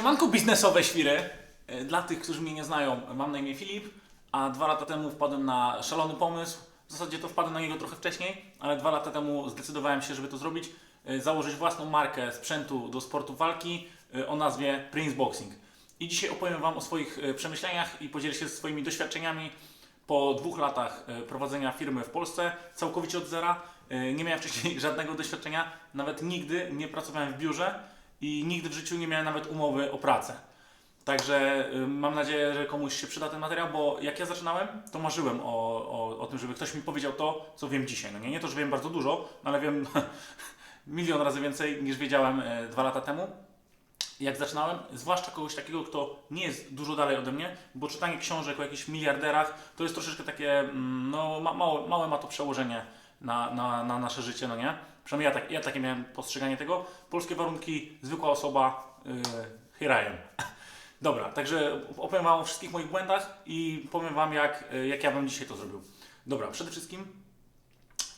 Siemanko biznesowe świry. E, Dla tych, którzy mnie nie znają, mam na imię Filip, a dwa lata temu wpadłem na szalony pomysł. W zasadzie to wpadłem na niego trochę wcześniej, ale dwa lata temu zdecydowałem się, żeby to zrobić. e, Założyć własną markę sprzętu do sportu walki e, o nazwie Prince Boxing. I dzisiaj opowiem Wam o swoich przemyśleniach i podzielę się swoimi doświadczeniami po dwóch latach prowadzenia firmy w Polsce, całkowicie od zera. Nie miałem wcześniej żadnego doświadczenia, nawet nigdy nie pracowałem w biurze i nigdy w życiu nie miałem nawet umowy o pracę. Także y, mam nadzieję, że komuś się przyda ten materiał, bo jak ja zaczynałem, to marzyłem o, o, o tym, żeby ktoś mi powiedział to, co wiem dzisiaj. No nie, nie to, że wiem bardzo dużo, no ale wiem milion razy więcej niż wiedziałem e, dwa lata temu. Jak zaczynałem, zwłaszcza kogoś takiego, kto nie jest dużo dalej ode mnie, bo czytanie książek o jakichś miliarderach to jest troszeczkę takie, mm, no ma, małe, małe ma to przełożenie na, na, na nasze życie, no nie? Przynajmniej ja, tak, ja takie miałem postrzeganie tego. Polskie warunki, zwykła osoba, yy, here I am. Dobra, także opowiem Wam o wszystkich moich błędach i powiem Wam, jak, y, jak ja bym dzisiaj to zrobił. Dobra, przede wszystkim,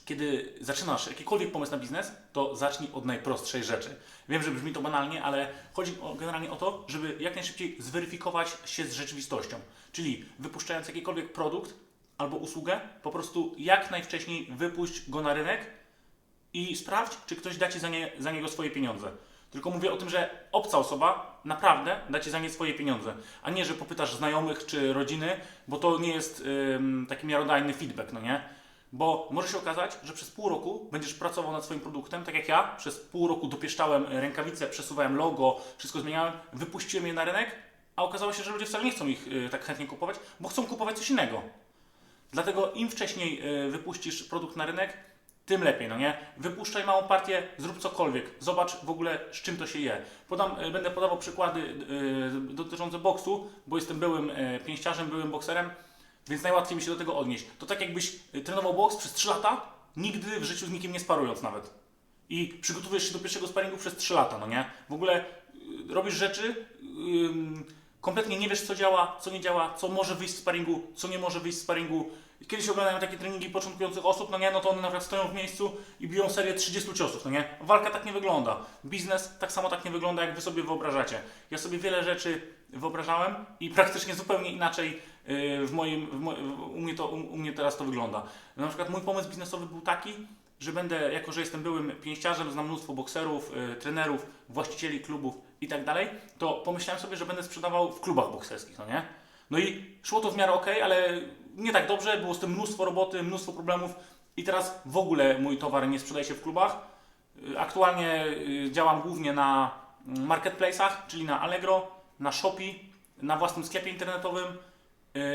kiedy zaczynasz jakikolwiek pomysł na biznes, to zacznij od najprostszej rzeczy. Wiem, że brzmi to banalnie, ale chodzi generalnie o to, żeby jak najszybciej zweryfikować się z rzeczywistością. Czyli wypuszczając jakikolwiek produkt albo usługę, po prostu jak najwcześniej wypuść go na rynek i sprawdź, czy ktoś da Ci za, nie, za niego swoje pieniądze. Tylko mówię o tym, że obca osoba naprawdę da Ci za nie swoje pieniądze, a nie, że popytasz znajomych czy rodziny, bo to nie jest ym, taki miarodajny feedback, no nie? Bo może się okazać, że przez pół roku będziesz pracował nad swoim produktem, tak jak ja. Przez pół roku dopieszczałem rękawice, przesuwałem logo, wszystko zmieniałem, wypuściłem je na rynek, a okazało się, że ludzie wcale nie chcą ich y, tak chętnie kupować, bo chcą kupować coś innego. Dlatego im wcześniej y, wypuścisz produkt na rynek, tym lepiej, no nie? Wypuszczaj małą partię, zrób cokolwiek, zobacz w ogóle z czym to się je. Podam, y, będę podawał przykłady y, dotyczące boksu, bo jestem byłym pięściarzem, byłym bokserem, więc najłatwiej mi się do tego odnieść. To tak jakbyś trenował boks przez 3 lata, nigdy w życiu z nikim nie sparując nawet. I przygotowujesz się do pierwszego sparingu przez 3 lata, no nie? W ogóle robisz rzeczy, ym, kompletnie nie wiesz co działa, co nie działa, co może wyjść z sparingu, co nie może wyjść z sparingu. Kiedyś oglądałem takie treningi początkujących osób, no nie, no to one na przykład stoją w miejscu i biją serię 30 ciosów, no nie? Walka tak nie wygląda. Biznes tak samo tak nie wygląda, jak wy sobie wyobrażacie. Ja sobie wiele rzeczy wyobrażałem i praktycznie zupełnie inaczej yy, w moim, w mo- w- u, mnie to, u, u mnie teraz to wygląda. Na przykład mój pomysł biznesowy był taki, że będę, jako że jestem byłym pięściarzem, znam mnóstwo bokserów, y, trenerów, właścicieli klubów i tak dalej, to pomyślałem sobie, że będę sprzedawał w klubach bokserskich, no nie? No i szło to w miarę ok, ale nie tak dobrze, było z tym mnóstwo roboty, mnóstwo problemów i teraz w ogóle mój towar nie sprzedaje się w klubach. Y, Aktualnie y, działam głównie na mm, marketplace'ach, czyli na Allegro, na Shopee, na własnym sklepie internetowym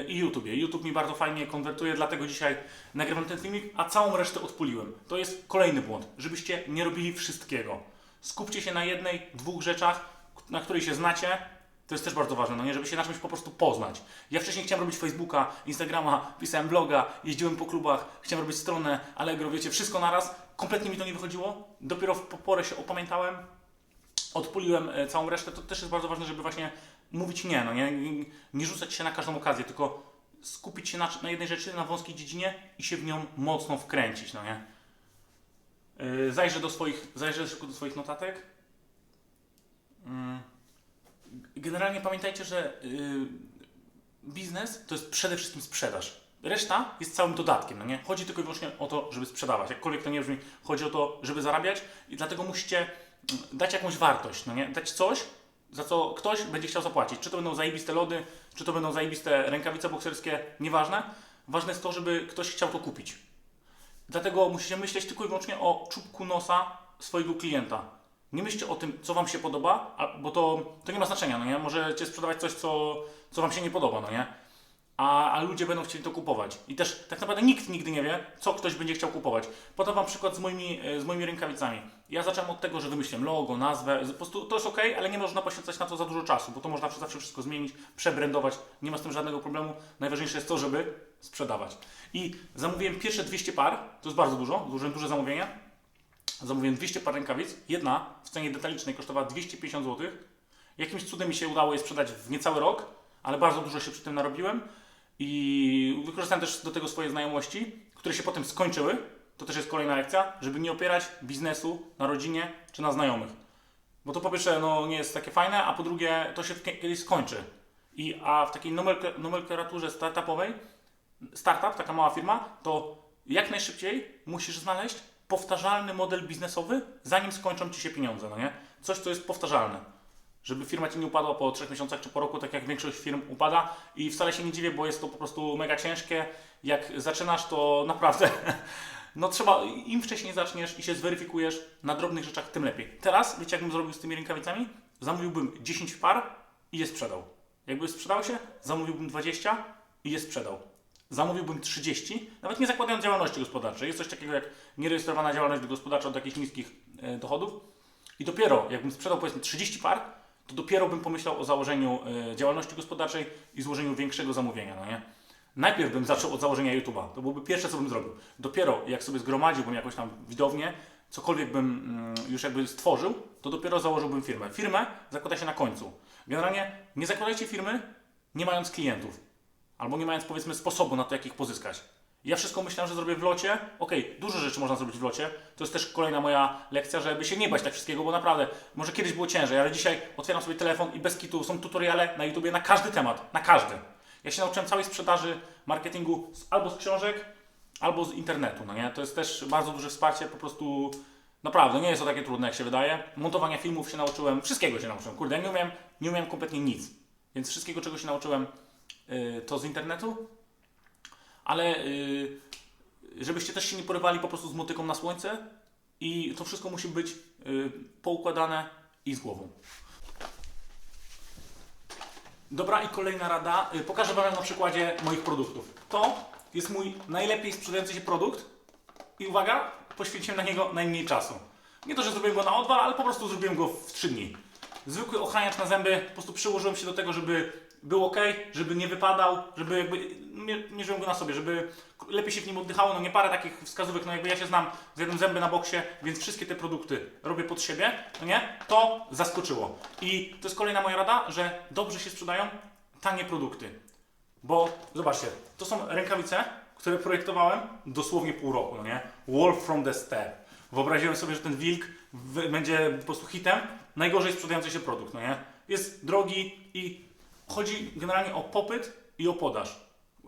i YouTubie. YouTube mi bardzo fajnie konwertuje, dlatego dzisiaj nagrywam ten filmik, a całą resztę odpuliłem. To jest kolejny błąd, żebyście nie robili wszystkiego. Skupcie się na jednej, dwóch rzeczach, na której się znacie. To jest też bardzo ważne, no nie, żeby się na czymś po prostu poznać. Ja wcześniej chciałem robić Facebooka, Instagrama, pisałem bloga, jeździłem po klubach, chciałem robić stronę, Allegro, wiecie, wszystko naraz. Kompletnie mi to nie wychodziło. Dopiero w porę się opamiętałem, odpuliłem e, całą resztę. To też jest bardzo ważne, żeby właśnie mówić nie, no nie, nie, rzucać się na każdą okazję, tylko skupić się na, na jednej rzeczy, na wąskiej dziedzinie i się w nią mocno wkręcić, no nie. Yy, Zajrzę do swoich, zajrzę szybko do swoich notatek. Mm. Generalnie pamiętajcie, że yy, biznes to jest przede wszystkim sprzedaż. Reszta jest całym dodatkiem, no nie? Chodzi tylko i wyłącznie o to, żeby sprzedawać. Jakkolwiek to nie brzmi, chodzi o to, żeby zarabiać i dlatego musicie mm, dać jakąś wartość, no nie? Dać coś, za co ktoś będzie chciał zapłacić. Czy to będą zajebiste lody, czy to będą zajebiste rękawice bokserskie, nieważne. Ważne jest to, żeby ktoś chciał to kupić. Dlatego musicie myśleć tylko i wyłącznie o czubku nosa swojego klienta. Nie myślcie o tym, co Wam się podoba, bo to, to nie ma znaczenia, no nie? Możecie sprzedawać coś, co, co Wam się nie podoba, no nie? A, a ludzie będą chcieli to kupować. I też tak naprawdę nikt nigdy nie wie, co ktoś będzie chciał kupować. Podam Wam przykład z moimi, e, z moimi rękawicami. Ja zacząłem od tego, że wymyśliłem logo, nazwę, po prostu to jest ok, ale nie można poświęcać na to za dużo czasu, bo to można zawsze wszystko zmienić, przebrandować, nie ma z tym żadnego problemu. Najważniejsze jest to, żeby sprzedawać. I zamówiłem pierwsze 200 par, to jest bardzo dużo, złożyłem duże zamówienie. Zamówiłem 200 par rękawic, jedna w cenie detalicznej kosztowała 250 zł. Jakimś cudem mi się udało je sprzedać w niecały rok, ale bardzo dużo się przy tym narobiłem i wykorzystałem też do tego swoje znajomości, które się potem skończyły. To też jest kolejna lekcja, żeby nie opierać biznesu na rodzinie czy na znajomych. Bo to po pierwsze no, nie jest takie fajne, a po drugie to się kie- kiedyś skończy. I, a w takiej nomenk- nomenklaturze startupowej, startup, taka mała firma, to jak najszybciej musisz znaleźć powtarzalny model biznesowy, zanim skończą Ci się pieniądze, no nie? Coś, co jest powtarzalne. Żeby firma Ci nie upadła po 3 miesiącach czy po roku, tak jak większość firm upada. I wcale się nie dziwię, bo jest to po prostu mega ciężkie. Jak zaczynasz, to naprawdę no trzeba, im wcześniej zaczniesz i się zweryfikujesz na drobnych rzeczach, tym lepiej. Teraz, wiecie, jakbym zrobił z tymi rękawicami? Zamówiłbym 10 par i je sprzedał. Jakby sprzedały się, zamówiłbym 20 i je sprzedał. Zamówiłbym 30, nawet nie zakładając działalności gospodarczej. Jest coś takiego jak nierejestrowana działalność gospodarcza od jakichś niskich e, dochodów. I dopiero, jakbym sprzedał powiedzmy 30 par, to dopiero bym pomyślał o założeniu e, działalności gospodarczej i złożeniu większego zamówienia, no nie? Najpierw bym zaczął od założenia YouTube'a. To byłoby pierwsze, co bym zrobił. Dopiero jak sobie zgromadziłbym jakąś tam widownię, cokolwiek bym mm, już jakby stworzył, to dopiero założyłbym firmę. Firmę zakłada się na końcu. Generalnie nie zakładajcie firmy, nie mając klientów. Albo nie mając powiedzmy sposobu na to, jak ich pozyskać. Ja wszystko myślałem, że zrobię w locie. Okej, dużo rzeczy można zrobić w locie. To jest też kolejna moja lekcja, żeby się nie bać tak wszystkiego, bo naprawdę, może kiedyś było ciężej, ale dzisiaj otwieram sobie telefon i bez kitu są tutoriale na YouTubie na każdy temat, na każdy. Ja się nauczyłem całej sprzedaży, marketingu z, albo z książek, albo z internetu, no nie? To jest też bardzo duże wsparcie, po prostu naprawdę, nie jest to takie trudne, jak się wydaje. Montowania filmów się nauczyłem, wszystkiego się nauczyłem. Kurde, nie umiem, nie umiem kompletnie nic. Więc wszystkiego, czego się nauczyłem, yy, to z internetu. Ale yy, żebyście też się nie porywali po prostu z motyką na słońce i to wszystko musi być yy, poukładane i z głową. Dobra i kolejna rada. Y, Pokażę Wam na przykładzie moich produktów. To jest mój najlepiej sprzedający się produkt i uwaga, poświęciłem na niego najmniej czasu. Nie to, że zrobiłem go na odwal, ale po prostu zrobiłem go w 3 dni. Zwykły ochraniacz na zęby, po prostu przyłożyłem się do tego, żeby był ok, żeby nie wypadał, żeby jakby mierzyłem go na sobie, żeby lepiej się w nim oddychało. No nie parę takich wskazówek, no jakby ja się znam z jednym zęby na boksie, więc wszystkie te produkty robię pod siebie, no nie? To zaskoczyło. I to jest kolejna moja rada, że dobrze się sprzedają tanie produkty. Bo zobaczcie, to są rękawice, które projektowałem dosłownie pół roku, no nie? Wolf from the Step. Wyobraziłem sobie, że ten wilk będzie po prostu hitem. Najgorzej sprzedający się produkt, no nie? Jest drogi i chodzi generalnie o popyt i o podaż.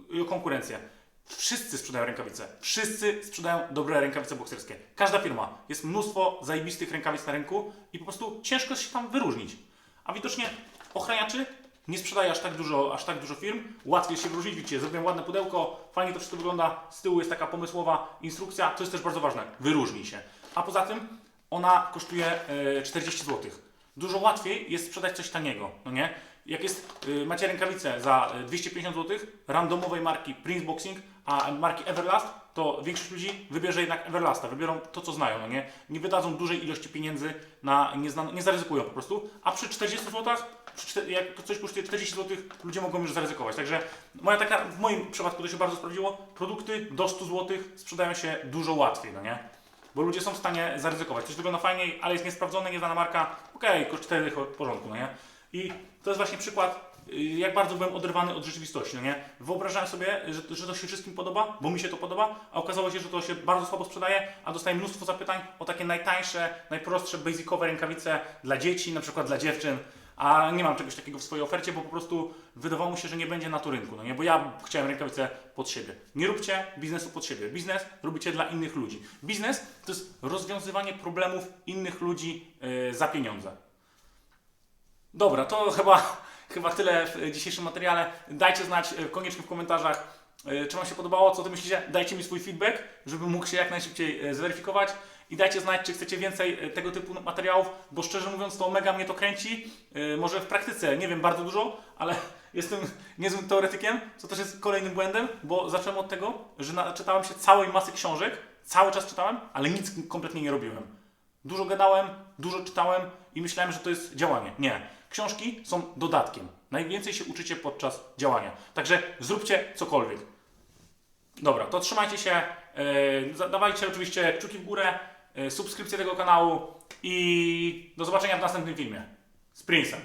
I o konkurencję. Wszyscy sprzedają rękawice. Wszyscy sprzedają dobre rękawice bokserskie. Każda firma. Jest mnóstwo zajebistych rękawic na rynku i po prostu ciężko się tam wyróżnić. A widocznie ochraniaczy nie sprzedaje aż tak dużo, aż tak dużo firm. Łatwiej się wyróżnić. Widzicie, zrobiłem ładne pudełko, fajnie to wszystko wygląda. Z tyłu jest taka pomysłowa instrukcja. To jest też bardzo ważne. Wyróżnij się. A poza tym ona kosztuje e, 40 zł. Dużo łatwiej jest sprzedać coś taniego, no nie? Jak jest, y, macie rękawicę za y, 250 zł, randomowej marki Prince Boxing, a marki Everlast, to większość ludzi wybierze jednak Everlasta, wybiorą to, co znają, no nie? Nie wydadzą dużej ilości pieniędzy na nieznane, nie zaryzykują po prostu, a przy 40 zł, przy jak coś kosztuje 40 zł, ludzie mogą już zaryzykować. Także moja taka, w moim przypadku to się bardzo sprawdziło, produkty do 100 zł sprzedają się dużo łatwiej, no nie? Bo ludzie są w stanie zaryzykować. Coś wygląda fajniej, ale jest niesprawdzone, nieznana marka. Okej, koszt 4 w porządku, no nie? I to jest właśnie przykład, y, jak bardzo byłem oderwany od rzeczywistości, no nie? Wyobrażałem sobie, że, że to się wszystkim podoba, bo mi się to podoba, a okazało się, że to się bardzo słabo sprzedaje, a dostaję mnóstwo zapytań o takie najtańsze, najprostsze, basicowe rękawice dla dzieci, na przykład dla dziewczyn, a nie mam czegoś takiego w swojej ofercie, bo po prostu wydawało mi się, że nie będzie na to rynku, no nie? Bo ja chciałem rękawice pod siebie. Nie róbcie biznesu pod siebie. Biznes robicie dla innych ludzi. Biznes to jest rozwiązywanie problemów innych ludzi yy, za pieniądze. Dobra, to chyba, chyba tyle w dzisiejszym materiale. Dajcie znać e, koniecznie w komentarzach, e, czy Wam się podobało, co Ty myślicie. Dajcie mi swój feedback, żebym mógł się jak najszybciej zweryfikować. I dajcie znać, czy chcecie więcej e, tego typu materiałów, bo szczerze mówiąc, to mega mnie to kręci. E, Może w praktyce nie wiem bardzo dużo, ale jestem niezłym teoretykiem, co też jest kolejnym błędem, bo zacząłem od tego, że naczytałem się całej masy książek, cały czas czytałem, ale nic kompletnie nie robiłem. Dużo gadałem, dużo czytałem i myślałem, że to jest działanie. Nie. Książki są dodatkiem. Najwięcej się uczycie podczas działania. Także zróbcie cokolwiek. Dobra, to trzymajcie się. Yy, dawajcie oczywiście kciuki w górę, subskrypcję tego kanału i do zobaczenia w następnym filmie. Z Princem.